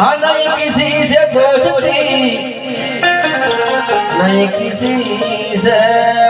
नहीं किसी से पूछती नहीं किसी से